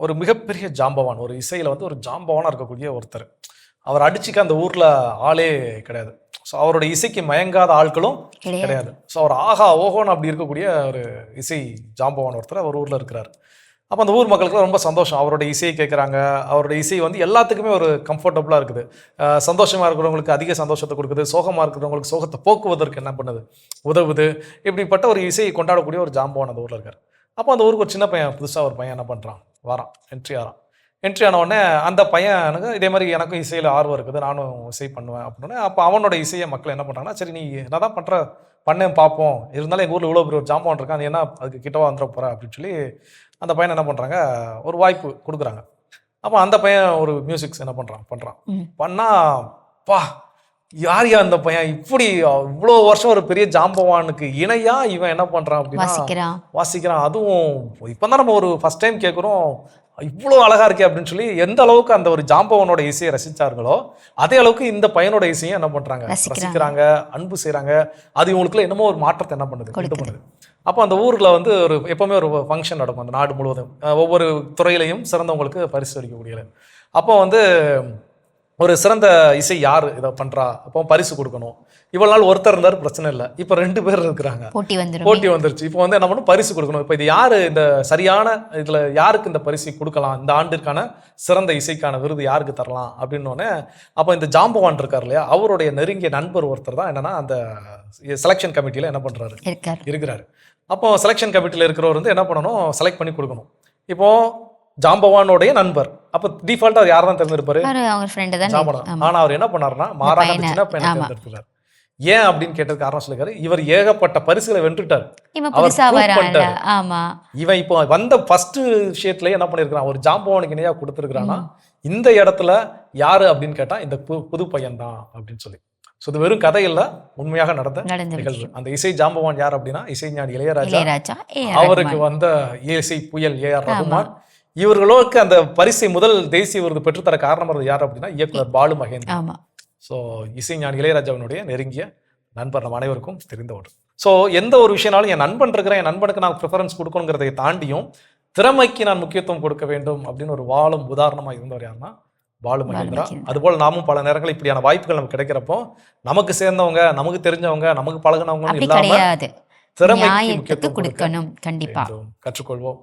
ஒரு மிகப்பெரிய ஜாம்பவான் ஒரு இசையில் வந்து ஒரு ஜாம்பவானாக இருக்கக்கூடிய ஒருத்தர். அவர் அடிச்சுக்க அந்த ஊரில் ஆளே கிடையாது. ஸோ அவரோட இசைக்கு மயங்காத ஆட்களும் கிடையாது. ஸோ அவர் ஆஹா ஓஹோன்னு அப்படி இருக்கக்கூடிய ஒரு இசை ஜாம்பவான் ஒருத்தர் அவர் ஊரில் இருக்கிறார். அப்போ அந்த ஊர் மக்களுக்கு ரொம்ப சந்தோஷம். அவரோட இசையை கேட்குறாங்க அவரோட இசை வந்து எல்லாத்துக்குமே ஒரு கம்ஃபர்டபுளாக இருக்குது. அஹ் சந்தோஷமா இருக்கிறவங்களுக்கு அதிக சந்தோஷத்தை கொடுக்குது. சோகமாக இருக்கிறவங்களுக்கு சோகத்தை போக்குவதற்கு என்ன பண்ணுது? உதவுது. இப்படிப்பட்ட ஒரு இசையை கொண்டாடக்கூடிய ஒரு ஜாம்பவான் அந்த ஊரில் இருக்கார். அப்போ அந்த ஊருக்கு ஒரு சின்ன பையன் புதுசாக ஒரு பையன் என்ன பண்ணுறான் வரான் என்ட்ரி ஆகிறான் என்ட்ரி ஆன உடனே அந்த பையனுக்கு இதே மாதிரி எனக்கும் இசையில் ஆர்வம் இருக்குது நானும் இசை பண்ணுவேன் அப்படின்னு. அப்போ அவனோட இசையை மக்கள் என்ன பண்ணுறாங்கன்னா சரி நீ என்ன தான் பண்ணுற பண்ணேன் பார்ப்போம் இருந்தாலும் எங்கள் ஊரில் இவ்வளோ பெரிய ஒரு ஜாம்பவான் இருக்கான் நீ என்ன அதுக்கு கிட்டவா வந்துட போகிற அப்படின்னு சொல்லி அந்த பையனை என்ன பண்ணுறாங்க ஒரு வாய்ப்பு கொடுக்குறாங்க. அப்போ அந்த பையன் ஒரு மியூசிக்ஸ் என்ன பண்ணுறான் பண்ணுறான் ம். பண்ணா பா யார் யா அந்த பையன்? இப்படி இவ்வளோ வருஷம் ஒரு பெரிய ஜாம்பவானுக்கு இணையா இவன் என்ன பண்ணுறான் அப்படின்னா வாசிக்கிறான். வாசிக்கிறான். அதுவும் இப்போ தான் நம்ம ஒரு ஃபர்ஸ்ட் டைம் கேட்குறோம் இவ்வளோ அழகா இருக்கே அப்படின்னு சொல்லி எந்த அளவுக்கு அந்த ஒரு ஜாம்பவனோட இசையை ரசிச்சார்களோ அதே அளவுக்கு இந்த பையனோட இசையும் என்ன பண்றாங்க? ரசிக்கிறாங்க. அன்பு செய்றாங்க. அது இவங்களுக்குள்ள என்னமோ ஒரு மாற்றத்தை என்ன பண்ணுது? கொடுக்குது. பண்ணுது. அப்போ அந்த ஊர்ல வந்து ஒரு எப்பவுமே ஒரு ஃபங்க்ஷன் நடக்கும் அந்த நாடு முழுவதும். ஒவ்வொரு துறையிலையும் சிறந்தவங்களுக்கு பரிசு அளிக்கக்கூடிய அப்போ வந்து ஒரு சிறந்த இசை யார் இதை பண்றா? அப்போ பரிசு கொடுக்கணும். இவ்வளவு நாள் ஒருத்தர் இருந்தார் பிரச்சனை இல்லை. இப்போ ரெண்டு பேர் இருக்கிறாங்க. போட்டி வந்துடும் போட்டி வந்துருச்சு. இப்போ வந்து என்ன பண்ணணும்? பரிசு கொடுக்கணும். இப்போ இது யாரு இந்த சரியான இதுல யாருக்கு இந்த பரிசு கொடுக்கலாம்? இந்த ஆண்டிற்கான சிறந்த இசைக்கான விருது யாருக்கு தரலாம்? அப்படின்னோடனே அப்போ இந்த ஜாம்பவான் இருக்கார் இல்லையா? அவருடைய நெருங்கிய நண்பர் ஒருத்தர் தான் என்னன்னா அந்த செலெக்ஷன் கமிட்டியில என்ன பண்றாரு? இருக்கிறாரு. அப்போ செலெக்ஷன் கமிட்டியில் இருக்கிறவர் வந்து என்ன பண்ணணும்? செலக்ட் பண்ணி கொடுக்கணும். இப்போ ஜாம்பவானுடைய நண்பர். அப்போ டிஃபால்ட்டாக அவர் யார் தான் தேர்ந்தெடுப்பாரு? அவரு அவங்க ஃப்ரெண்டு தான். ஆனா அவர் என்ன பண்ணாருன்னா மாறாக சின்ன பையனை. ஆமா. தேர்ந்தெடுக்கிறார் ஏன் அப்படின்னு கேட்டது காரணம் சொல்லிருக்காரு. இவர் ஏகப்பட்ட பரிசுகளை வென்றுட்டார். இவன். ஆமா. இவன் இப்போ வந்த ஃபர்ஸ்ட் விஷயத்துல என்ன பண்ணிருக்கான் ஒரு ஜாம்பவானுக்கு இணையா கொடுத்துருக்கானா இந்த இடத்துல யாரு அப்படின்னு கேட்டா இந்த புது பையன் தான் அப்படின்னு சொல்லி. ஸோ இது வெறும் கதை இல்ல. உண்மையாக நடந்த நிகழ்வு. அந்த இசை ஜாம்பவான் யார் அப்படின்னா இசைஞானி இளையராஜா. அவருக்கு வந்த இசை புயல் ஏ ஆர் ரகுமான் இவர்களுக்கு அந்த பரிசை முதல் தேசிய விருது பெற்றுத்தர காரணம் இருந்தது யார் அப்படின்னா இயக்குனர் பாலு மகேந்திரன். ஆமா. ஸோ இசைஞானி இளையராஜாவினுடைய நெருங்கிய நண்பர் நம்ம அனைவருக்கும் தெரிந்தவர் ஸோ எந்த ஒரு விஷயம்னாலும் என் நண்பன் இருக்கிறேன் என் நண்பனுக்கு நான் ப்ரிஃபரன்ஸ் கொடுக்கணுங்கிறதை தாண்டியும் திறமைக்கு நான் முக்கியத்துவம் கொடுக்க வேண்டும் அப்படின்னு ஒரு வாழும் உதாரணமாக இருந்தவர் யாருன்னா பாலு மகேந்திரா. அதுபோல் நாமும் பல நேரங்கள் இப்படியான வாய்ப்புகள் நமக்கு கிடைக்கிறப்போ நமக்கு சேர்ந்தவங்க நமக்கு தெரிஞ்சவங்க நமக்கு பழகினவங்க இல்லாம திறமைக்கு முக்கியத்துவம் கொடுக்க கொடுக்கணும் கண்டிப்பா. கற்றுக்கொள்வோம்.